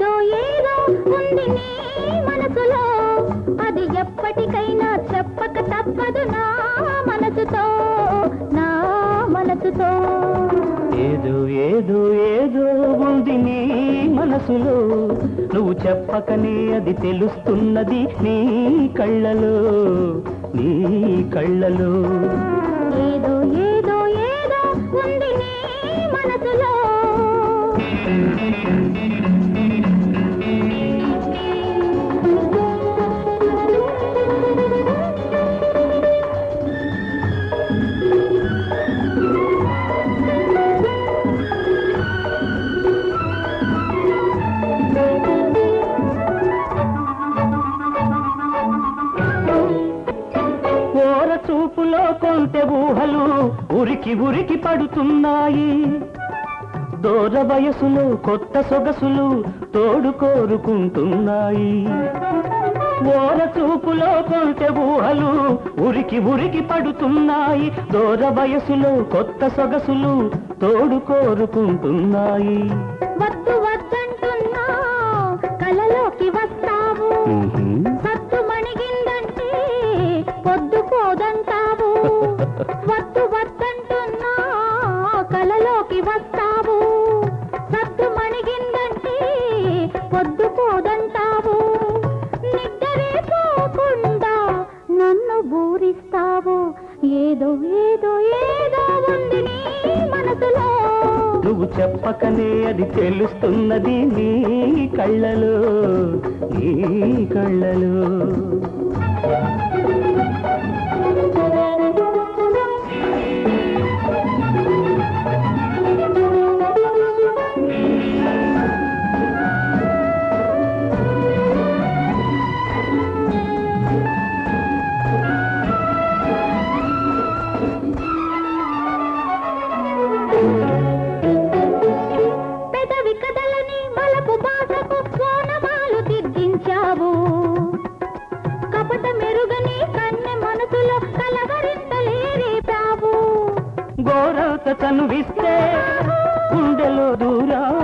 ఉంది నీ మనసులో. అది ఎప్పటికైనా చెప్పక తప్పదు నా మనసుతో నా మనసుతో. ఏదో ఏదో ఏదో ఉంది నీ మనసులో. నువ్వు చెప్పకనే అది తెలుస్తున్నది నీ కళ్ళలో నీ కళ్ళలో. ఏదో ఏదో ఏదో ఉంది నీ మనసులో. చూపులో కొంటె ఊహలు ఉరికి ఉరికి పడుతున్నాయి. దూర వయసులో కొత్త సొగసులు తోడు కోరుకుంటున్నాయి. ఓర చూపులో కొంటె ఊహలు ఉరికి ఉరికి పడుతున్నాయి. దూర వయసులో కొత్త సొగసులు తోడు కోరుకుంటున్నాయి. వద్దు వద్దంటున్నా. కలలోకి వస్తావు. వద్దంటావు. వద్దు వద్దంటున్నా కలలోకి వస్తావు. సద్దు మణిగిందంటే పొద్దు పోదంటావు. నిద్రే పోకుండా నన్ను బూరిస్తావు. ఏదో ఏదో ఏదో ఉంది నీ మనసులో. నువ్వు చెప్పకనే అది తెలుస్తున్నది నీ కళ్ళలో నీ కళ్ళలో. గోరత తనువిస్తే గుండెలో దూరావు.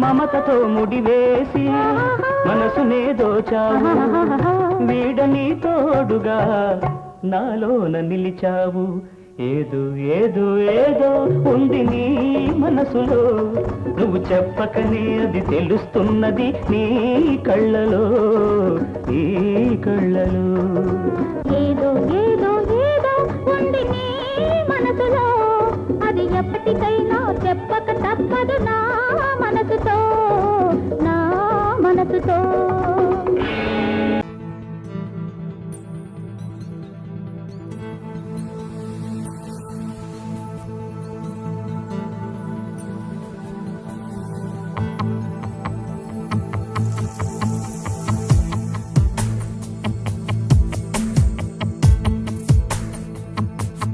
మమతతో ముడివేసి మనసునే దోచావు. వీడని తోడుగా నాలోన నిలిచావు. ఏదో ఏదో ఏదో ఉంది నీ మనసులో. నువ్వు చెప్పకనే అది తెలుస్తున్నది నీ కళ్ళలో నీ కళ్ళలో.